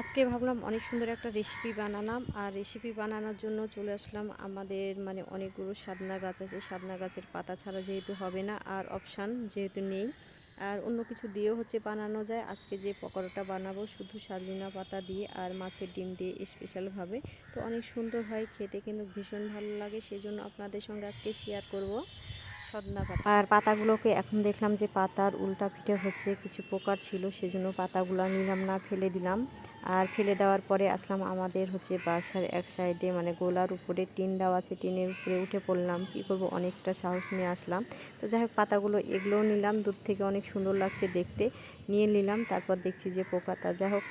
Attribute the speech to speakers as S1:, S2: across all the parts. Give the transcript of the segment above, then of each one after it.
S1: আজকে ভাবলাম অনেক সুন্দর একটা রেসিপি বানালাম। আর রেসিপি বানানোর জন্য চলে আসলাম আমাদের মানে অনেকগুলো সাদনা গাছ আছে। সাদনা গাছের পাতা ছাড়া যেহেতু হবে না, আর অপশান যেহেতু নেই। আর অন্য কিছু দিয়েও হচ্ছে বানানো যায়। আজকে যে পকোড়াটা বানাবো শুধু সাজিনা পাতা দিয়ে আর মাছের ডিম দিয়ে স্পেশালভাবে তো অনেক সুন্দর হয়, খেতে কিন্তু ভীষণ ভালো লাগে। সেজন্য আপনাদের সঙ্গে আজকে শেয়ার করব সদনা পাতা। আর পাতাগুলোকে এখন দেখলাম যে পাতার উল্টা পিঠে হচ্ছে কিছু পোকার ছিল, সেজন্য পাতাগুলো নিলাম না, ফেলে দিলাম। আর ফেলে দেওয়ার পরে আসলাম আমাদের হচ্ছে বাসার এক সাইডে মানে গোলার উপরে টিন দেওয়া আছে, টিনের উপরে উঠে পড়লাম। কী করব? অনেকটা সাহস নিয়ে আসলাম। তো যাই হোক, পাতাগুলো এগুলোও নিলাম। দূর থেকে অনেক সুন্দর লাগছে দেখতে। নিয়ে নিলাম, তারপর দেখছি যে পোকাটা যাই হোক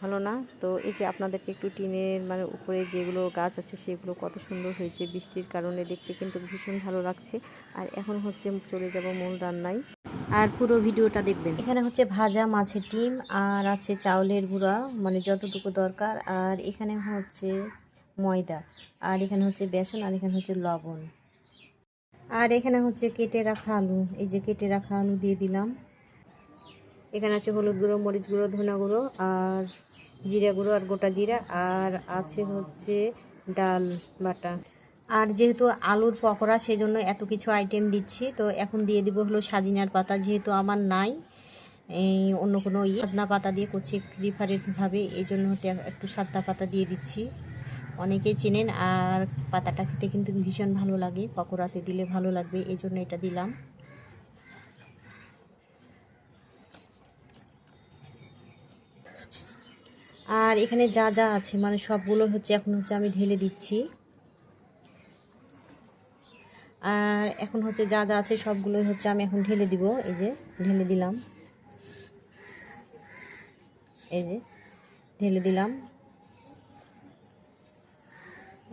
S1: ভালো না। তো এই যে আপনাদেরকে একটু টিনের মানে উপরে যেগুলো গাছ আছে, সেগুলো কত সুন্দর হয়েছে বৃষ্টির কারণে দেখতে কিন্তু ভীষণ ভালো লাগছে। আর এখন হচ্ছে চলে যাব মূল রান্নায়। আর পুরো ভিডিওটা দেখবেন। এখানে হচ্ছে ভাজা মাছের ডিম আর আছে চাউলের গুঁড়া মানে যতটুকু দরকার। আর এখানে হচ্ছে ময়দা, আর এখানে হচ্ছে বেসন, আর এখানে হচ্ছে লবণ। আর এখানে হচ্ছে কেটে রাখা আলু, এই যে কেটে রাখা আলু দিয়ে দিলাম। এখানে আছে হলুদ গুঁড়ো, মরিচ গুঁড়ো, ধনা গুঁড়ো, আর জিরা গুঁড়ো, আর গোটা জিরা। আর আছে হচ্ছে ডাল বাটা। আর যেহেতু আলুর পকোড়া সেই জন্য এত কিছু আইটেম দিচ্ছি। তো এখন দিয়ে দিব হলো সাজিনার পাতা, যেহেতু আমার নাই, এই অন্য কোনো ইয়ে। সাদনা পাতা দিয়ে করছি একটু ডিফারেন্টভাবে এই জন্য হতে একটু সাদনা পাতা দিয়ে দিচ্ছি। অনেকেই চেনেন, আর পাতাটা খেতে কিন্তু ভীষণ ভালো লাগে, পকোড়াতে দিলে ভালো লাগবে, এই জন্য এটা দিলাম। আর এখানে যা যা আছে মানে সবগুলো হচ্ছে এখন হচ্ছে আমি ঢেলে দিচ্ছি। আর এখন হচ্ছে যা যা আছে সবগুলোই হচ্ছে আমি এখন ঢেলে দিব। এই যে ঢেলে দিলাম। এই যে ঢেলে দিলাম।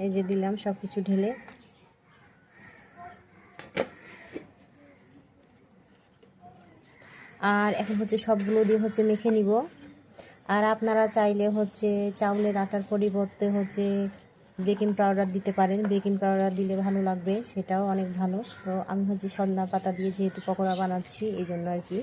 S1: এই যে দিলাম সব কিছু ঢেলে। আর এখন হচ্ছে সবগুলো দিয়ে হচ্ছে মেখে নিব। আর আপনারা চাইলে হচ্ছে চাউলের আটার পরিবর্তে হচ্ছে বেকিং পাউডার দিতে পারেন। বেকিং পাউডার দিলে ভালো লাগবে, সেটাও অনেক ভালো। তো আমি হচ্ছে সন্ধ্যা পাতা দিয়ে যেহেতু পকোড়া বানাচ্ছি, এই জন্য আর কি।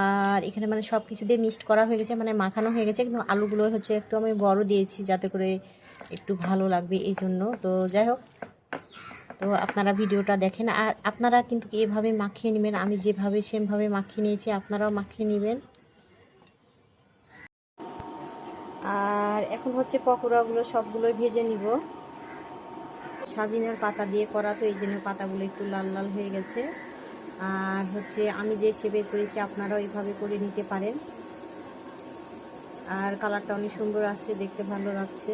S1: আর এখানে মানে সব কিছু দিয়ে মিক্সড করা হয়ে গেছে মানে মাখানো হয়ে গেছে, কিন্তু আলুগুলো হচ্ছে একটু আমি বড় দিয়েছি যাতে করে একটু ভালো লাগবে এই জন্য। তো যাই হোক, তো আপনারা ভিডিওটা দেখেন। আর আপনারা কিন্তু এভাবে মাখিয়ে নেবেন? আমি যেভাবে, সেমভাবে মাখিয়ে নিয়েছি, আপনারাও মাখিয়ে নেবেন। আর এখন হচ্ছে পকোড়াগুলো সবগুলোই ভেজে নিব। সাজিনের পাতা দিয়ে করা তো এই জন্য পাতাগুলো একটু লাল লাল হয়ে গেছে। আর হচ্ছে আমি যে সেবে করেছি আপনারাও ওইভাবে করে নিতে পারেন। আর কালারটা অনেক সুন্দর আসছে, দেখতে ভালো লাগছে।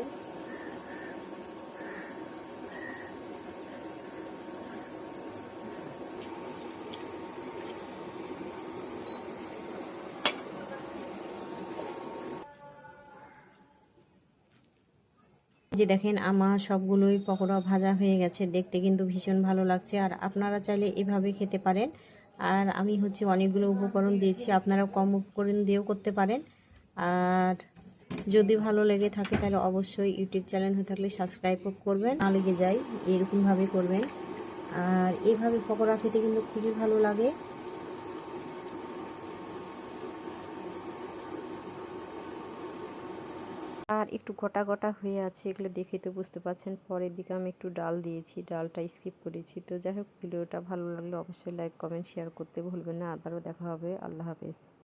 S1: যে দেখেন, আমার সবগুলোই পকোড়া ভাজা হয়ে গেছে। দেখতে কিন্তু ভীষণ ভালো লাগছে। আর আপনারা চাইলে এভাবে খেতে পারেন। আর আমি হচ্ছে অনেকগুলো উপকরণ দিয়েছি। আপনারা কম উপকরণ দিয়েও করতে পারেন। আর যদি ভালো লেগে থাকে, তাহলে অবশ্যই ইউটিউব চ্যানেল হয়ে থাকলে সাবস্ক্রাইব করবেন। না লেগে যায়, এরকমভাবে করবেন। আর এইভাবে পকোড়া খেতে কিন্তু খুবই ভালো লাগে। আর একটু গোটা গোটা হয়ে আছে, এগুলো দেখে তো বুঝতে পারছেন। পরের দিকে আমি একটু ডাল দিয়েছি, ডালটা স্কিপ করেছি। তো যাই হোক, ভিডিওটা ভালো লাগলে অবশ্যই লাইক কমেন্ট শেয়ার করতে ভুলবেন না। আবারও দেখা হবে। আল্লাহ হাফেজ।